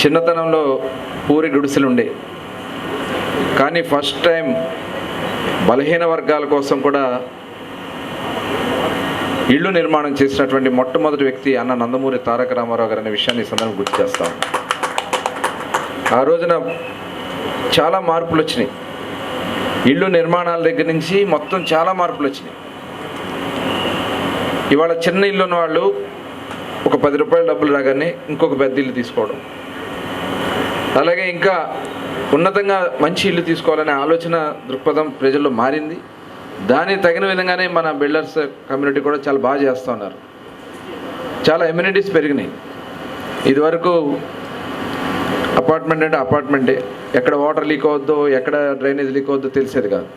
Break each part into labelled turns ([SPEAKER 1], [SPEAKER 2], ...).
[SPEAKER 1] చిన్నతనంలో పూరి గుడిసెలుండే. కానీ first time బలహీన వర్గాల కోసం కూడా ఇళ్ళు నిర్మాణం చేసినటువంటి మొట్టమొదటి వ్యక్తి అన్న నందమూరి తారక రామారావు గారు అనే విషయాన్ని ఈ సందర్భం గుర్తు చేస్తాం ఆ రోజున చాలా మార్పులు వచ్చినాయి ఇళ్ళు నిర్మాణాల దగ్గర నుంచి మొత్తం చాలా మార్పులు వచ్చినాయి ఇవాళ చిన్న ఇల్లు ఉన్న వాళ్ళు ఒక పది రూపాయల డబ్బులు రాగానే ఇంకొక పెద్ద ఇల్లు తీసుకోవడం. అలాగే ఇంకా ఉన్నతంగా మంచి ఇల్లు తీసుకోవాలనే ఆలోచన దృక్పథం ప్రజల్లో మారింది. దానికి తగిన విధంగానే మన బిల్డర్స్ కమ్యూనిటీ కూడా చాలా బాగా చేస్తూ ఉన్నారు. చాలా ఎమ్యూనిటీస్ పెరిగినాయి. ఇదివరకు అపార్ట్మెంట్ అంటే అపార్ట్మెంటే. ఎక్కడ వాటర్ లీక్ అవద్దో ఎక్కడ డ్రైనేజ్ లీక్ అవద్దో తెలిసేది కాదు.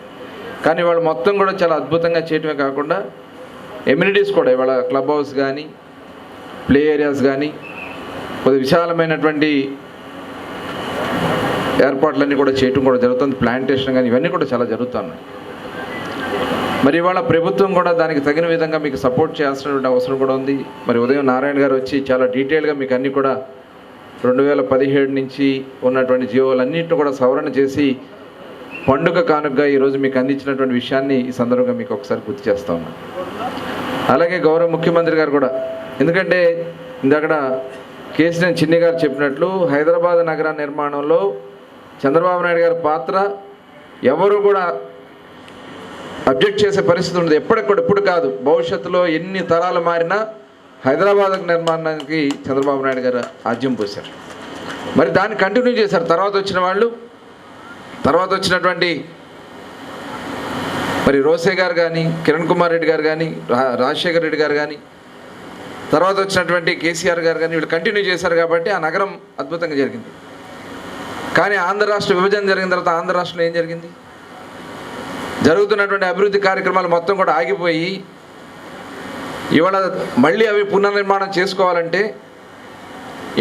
[SPEAKER 1] కానీ వాళ్ళు మొత్తం కూడా చాలా అద్భుతంగా చేయటమే కాకుండా ఎమ్యూనిటీస్ కూడా ఇవాళ క్లబ్ హౌస్ కానీ ప్లే ఏరియాస్ కానీ కొద్ది విశాలమైనటువంటి ఏర్పాట్లన్నీ కూడా చేయటం కూడా జరుగుతుంది ప్లాంటేషన్ కానీ ఇవన్నీ కూడా చాలా జరుగుతున్నాయి. మరి ఇవాళ ప్రభుత్వం కూడా దానికి తగిన విధంగా మీకు సపోర్ట్ చేయాల్సినటువంటి అవసరం కూడా ఉంది. మరి ఉదయం నారాయణ గారు వచ్చి చాలా డీటెయిల్గా మీకు అన్నీ కూడా రెండు వేల పదిహేడు నుంచి ఉన్నటువంటి జీవోలన్నింటిని కూడా సవరణ చేసి పండుగ కానుకగా ఈరోజు మీకు అందించినటువంటి విషయాన్ని ఈ సందర్భంగా మీకు ఒకసారి గుర్తు చేస్తా ఉన్నాను అలాగే గౌరవ ముఖ్యమంత్రి గారు కూడా ఎందుకంటే ఇందాక కేసీఆర్ చిన్ని గారు చెప్పినట్లు హైదరాబాద్ నగర నిర్మాణంలో చంద్రబాబు నాయుడు గారి పాత్ర ఎవరు కూడా అబ్జెక్ట్ చేసే పరిస్థితి ఉండదు. ఎప్పటికప్పుడు ఇప్పుడు కాదు. భవిష్యత్తులో ఎన్ని తరాలు మారినా హైదరాబాద్ నిర్మాణానికి చంద్రబాబు నాయుడు గారు ఆజ్యం పోశారు. మరి దాన్ని కంటిన్యూ చేశారు. తర్వాత వచ్చిన వాళ్ళు తర్వాత వచ్చినటువంటి మరి రోసే గారు కానీ కిరణ్ కుమార్ రెడ్డి గారు కానీ రా- రాజశేఖర్ రెడ్డి గారు కానీ తర్వాత వచ్చినటువంటి కేసీఆర్ గారు కానీ వీళ్ళు కంటిన్యూ చేశారు కాబట్టి ఆ నగరం అద్భుతంగా జరిగింది. కానీ ఆంధ్ర రాష్ట్ర విభజన జరిగిన తర్వాత ఆంధ్ర రాష్ట్రంలో ఏం జరిగింది? జరుగుతున్నటువంటి అభివృద్ధి కార్యక్రమాలు మొత్తం కూడా ఆగిపోయి ఇవాళ మళ్ళీ అవి పునర్నిర్మాణం చేసుకోవాలంటే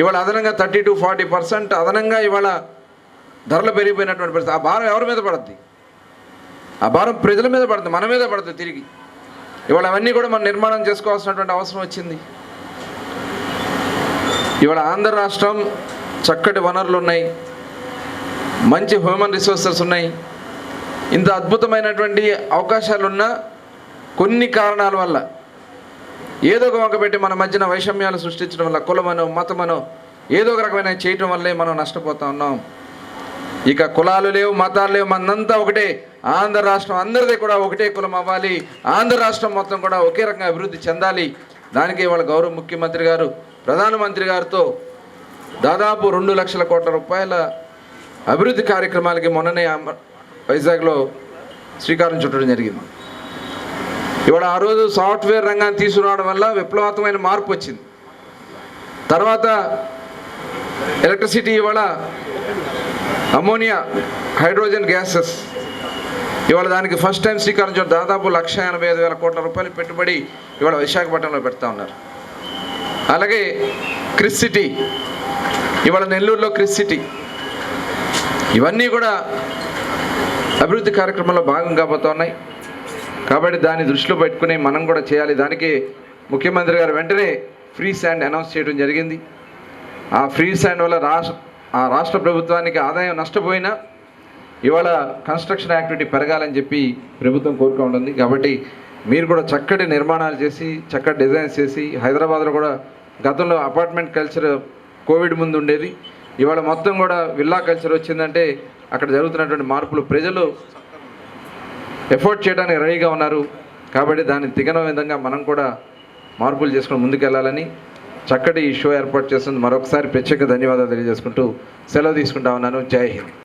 [SPEAKER 1] ఇవాళ అదనంగా థర్టీ టు ఫార్టీ పర్సెంట్ అదనంగా ఇవాళ ధరలు పెరిగిపోయినటువంటి పరిస్థితి. ఆ భారం ఎవరి మీద పడుద్ది? ఆ భారం ప్రజల మీద పడుతుంది మన మీద పడుతుంది తిరిగి. ఇవాళ అవన్నీ కూడా మనం నిర్మాణం చేసుకోవాల్సినటువంటి అవసరం వచ్చింది. ఇవాళ ఆంధ్ర రాష్ట్రం చక్కటి వనరులు ఉన్నాయి. మంచి హ్యూమన్ రిసోర్సెస్ ఉన్నాయి. ఇంత అద్భుతమైనటువంటి అవకాశాలున్న కొన్ని కారణాల వల్ల ఏదో ఒక వంక పెట్టి మన మధ్యన వైషమ్యాలు సృష్టించడం వల్ల కులమనో మతమనో ఏదో ఒక రకమైన చేయటం వల్లే మనం నష్టపోతా ఉన్నాం. ఇక కులాలు లేవు మతాలు లేవు మనంతా ఒకటే. ఆంధ్ర రాష్ట్రం అందరిది కూడా ఒకటే కులం అవ్వాలి. ఆంధ్ర రాష్ట్రం మొత్తం కూడా ఒకే రకంగా అభివృద్ధి చెందాలి. దానికి వాళ్ళ గౌరవ ముఖ్యమంత్రి గారు ప్రధానమంత్రి గారితో దాదాపు రెండు లక్షల కోట్ల రూపాయల అభివృద్ధి కార్యక్రమాలకి మొన్ననే వైజాగ్లో శ్రీకారం చుట్టడం జరిగింది. ఇవాళ ఆ రోజు సాఫ్ట్వేర్ రంగాన్ని తీసుకురావడం వల్ల విప్లవాత్మకమైన మార్పు వచ్చింది. తర్వాత ఎలక్ట్రిసిటీ ఇవాళ అమోనియా హైడ్రోజన్ గ్యాసెస్ ఇవాళ దానికి ఫస్ట్ టైం శ్రీకారం చుట్టడం దాదాపు లక్ష ఎనభై ఐదు వేల కోట్ల రూపాయలు పెట్టుబడి ఇవాళ విశాఖపట్నంలో పెడతా ఉన్నారు. అలాగే క్రిస్ సిటీ ఇవాళ నెల్లూరులో క్రిస్ సిటీ ఇవన్నీ కూడా అభివృద్ధి కార్యక్రమంలో భాగం కాబోతున్నాయి. కాబట్టి దాన్ని దృష్టిలో పెట్టుకుని మనం కూడా చేయాలి. దానికి ముఖ్యమంత్రి గారు వెంటనే ఫ్రీ శాండ్ అనౌన్స్ చేయడం జరిగింది. ఆ ఫ్రీ శాండ్ వల్ల రాష్ట్ర ఆ రాష్ట్ర ప్రభుత్వానికి ఆదాయం నష్టపోయినా ఇవాళ కన్స్ట్రక్షన్ యాక్టివిటీ పెరగాలని చెప్పి ప్రభుత్వం కోరుకు ఉంటుంది. కాబట్టి మీరు కూడా చక్కటి నిర్మాణాలు చేసి చక్కటి డిజైన్స్ చేసి హైదరాబాద్లో కూడా గతంలో అపార్ట్మెంట్ కల్చర్ కోవిడ్ ముందు ఉండేది. ఇవాళ మొత్తం కూడా విల్లా కల్చర్ వచ్చిందంటే అక్కడ జరుగుతున్నటువంటి మార్పులు ప్రజలు ఎఫోర్డ్ చేయడానికి రెడీగా ఉన్నారు. కాబట్టి దాన్ని తిగన విధంగా మనం కూడా మార్పులు చేసుకుని ముందుకెళ్ళాలని చక్కటి ఈ షో ఏర్పాటు చేస్తుంది మరొకసారి ప్రత్యేక ధన్యవాదాలు తెలియజేసుకుంటూ సెలవు తీసుకుంటా ఉన్నాను. జై హింద్.